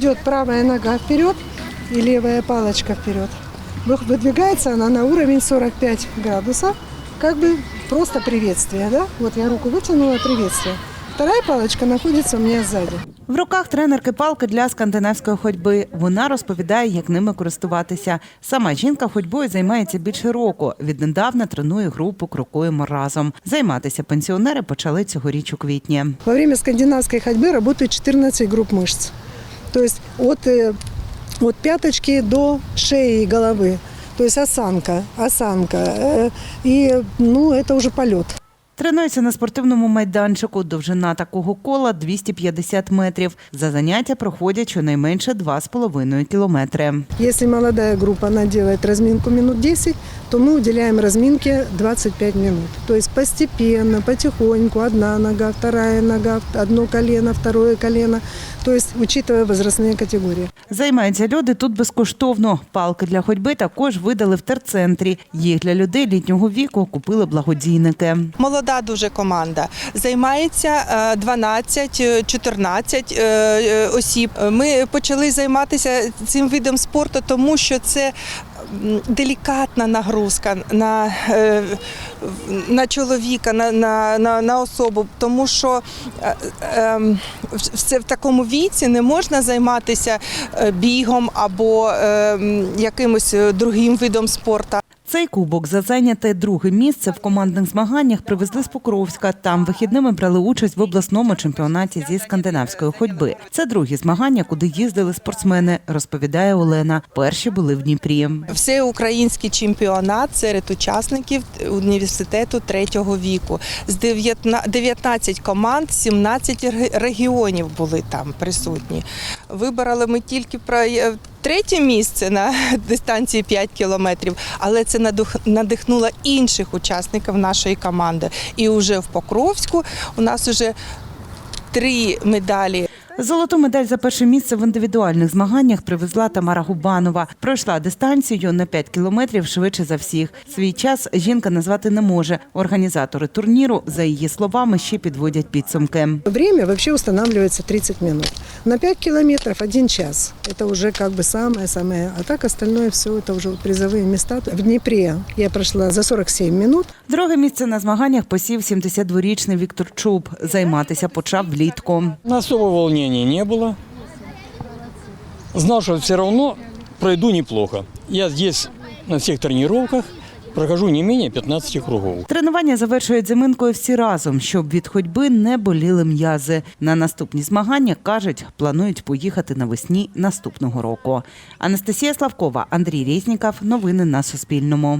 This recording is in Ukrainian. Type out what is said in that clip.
идет правая нога вперед и левая палочка вперед. Вы- Выдвигается она на уровень 45 градусов, как бы просто приветствие, да? Вот я руку вытянула, приветствие. Вторая палочка находится у меня сзади. В руках тренерки палки для скандинавської ходьби. Вона розповідає, як ними користуватися. Сама жінка ходьбою займається більше року. Віднедавна тренує групу Крокуємо разом. Займатися пенсіонери почали цьогоріч у квітні. Во время скандинавской ходьбы работает 14 групп мышц. То есть от, э, от пяточки до шеи и головы. То есть осанка, осанка. э, И ну, это уже полет. Тренується на спортивному майданчику. Довжина такого кола 250 метрів. За заняття проходять щонайменше 2,5 кілометри. Если молодая группа, она делает разминку минут 10, то мы уделяем разминке 25 минут. То есть постепенно, потихоньку, одна нога, вторая нога, одно колено, второе колено. То есть учитывая возрастные категории. Займаються люди тут безкоштовно. Палки для ходьби також видали в терцентрі. Їх для людей літнього віку купили благодійники. Молода дуже команда. Займається е, 12-14 е, е, осіб. Ми почали займатися цим видом спорту, тому що це делікатна нагрузка на, е, на чоловіка, на, на, на, особу, тому що е, ем, в- такому віці не можна займатися е, бігом або ем, якимось е, другим видом спорту. Цей кубок за зайняте друге місце в командних змаганнях привезли з Покровська. Там вихідними брали участь в обласному чемпіонаті зі скандинавської ходьби. Це другі змагання, куди їздили спортсмени, розповідає Олена. Перші були в Дніпрі. Всеукраїнський чемпіонат серед учасників університету третього віку. З 19 19 команд, 17 регіонів були там присутні. Вибрали ми тільки про третє місце на дистанції 5 кілометрів, але це надихнуло інших учасників нашої команди. І вже в Покровську у нас вже три медалі Золоту медаль за перше місце в індивідуальних змаганнях привезла Тамара Губанова. Пройшла дистанцію на 5 кілометрів швидше за всіх. Свій час жінка назвати не може. Організатори турніру, за її словами, ще підводять підсумки. Время вообще устанавливается 30 минут. На 5 километров один час. Это уже как бы самое-самое. А так остальное все это уже призовые места. В Днепре я прошла за 47 минут. Друге місце на змаганнях посів 72-річний Віктор Чуб. Займатися почав влітку. Особого волнения не было. Знал, что все равно пройду неплохо. Я здесь на всех тренировках прохожу не менее 15 кругов. Тренування завершують заминкою всі разом, щоб від ходьби не боліли м'язи. На наступні змагання кажуть, планують поїхати навесні наступного року. Анастасія Славкова, Андрій Резніков. Новини на Суспільному.